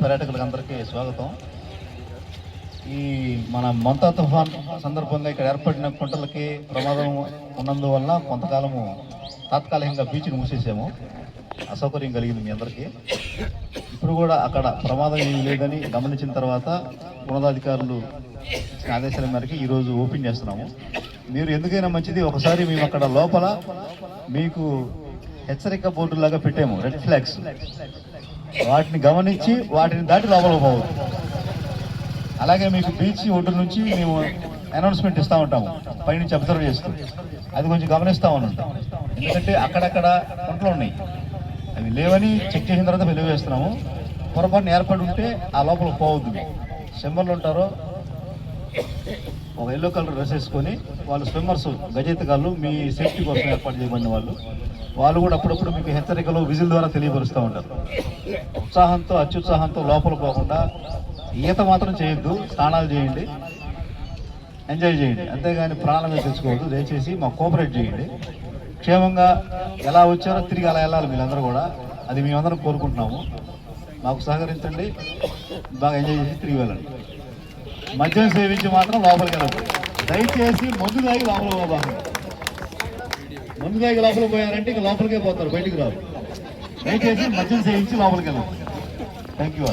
పర్యాటకులకు అందరికీ స్వాగతం. ఈ మన మొంతా తుఫాన్ సందర్భంగా ఇక్కడ ఏర్పడిన కుంటలకి ప్రమాదం ఉన్నందువల్ల కొంతకాలము తాత్కాలికంగా బీచ్ని మూసేసాము. అసౌకర్యం కలిగింది మీ అందరికీ. ఇప్పుడు కూడా అక్కడ ప్రమాదం ఏమి లేదని గమనించిన తర్వాత ఉన్నతాధికారులు ఆదేశాల మేరకు ఈరోజు ఓపెన్ చేస్తున్నాము. మీరు ఎందుకైనా మంచిది ఒకసారి మేము అక్కడ లోపల మీకు హెచ్చరిక బోర్డులాగా పెట్టాము రెడ్ ఫ్లాగ్స్ వాటిని గమనించి వాటిని దాటి లోపల పోవద్దు. అలాగే మీకు బీచ్ ఒడ్డు నుంచి మేము అనౌన్స్మెంట్ ఇస్తూ ఉంటాము పైనుంచి అబ్జర్వ్ చేస్తూ. అది కొంచెం గమనిస్తూ ఉంటాం ఎందుకంటే అక్కడక్కడ కొంటలు ఉన్నాయి. అవి లేవని చెక్ చేసిన తర్వాత వెలుగు వేస్తున్నాము పొరపాటున ఏర్పడి ఉంటే ఆ లోపల పోవద్దు. సింబర్లు ఉంటారో ఒక ఎల్లో కలర్ డ్రెస్ వేసుకొని వాళ్ళు స్విమ్మర్స్ గజెత్తగాళ్ళు మీ సేఫ్టీ కోసం ఏర్పాటు చేయబడిన వాళ్ళు. వాళ్ళు కూడా అప్పుడప్పుడు మీకు హెచ్చరికలు విజిల్ ద్వారా తెలియపరుస్తూ ఉంటారు. ఉత్సాహంతో అత్యుత్సాహంతో లోపల పోకుండా ఈత మాత్రం చేయొద్దు స్నానాలు చేయండి ఎంజాయ్ చేయండి. అంతేగాని ప్రాణమే తెచ్చుకోవద్దు దయచేసి మాకు కోఆపరేట్ చేయండి. క్షేమంగా ఎలా వచ్చారో తిరిగి అలా వెళ్ళాలి మీరందరూ కూడా. అది మేమందరం కోరుకుంటున్నాము. మాకు సహకరించండి. బాగా ఎంజాయ్ చేసి తిరిగి వెళ్ళండి. మద్యం సేవించి మాత్రం లోపలికి వెళ్ళదు దయచేసి మందు తాగి లోపల పోబాకండి మందు తాగి లోపల పోయారంటే ఇక లోపలికే పోతారు బయటికి రావు దయచేసి మద్యం సేవించి లోపలికి వెళ్ళదు థ్యాంక్ యూ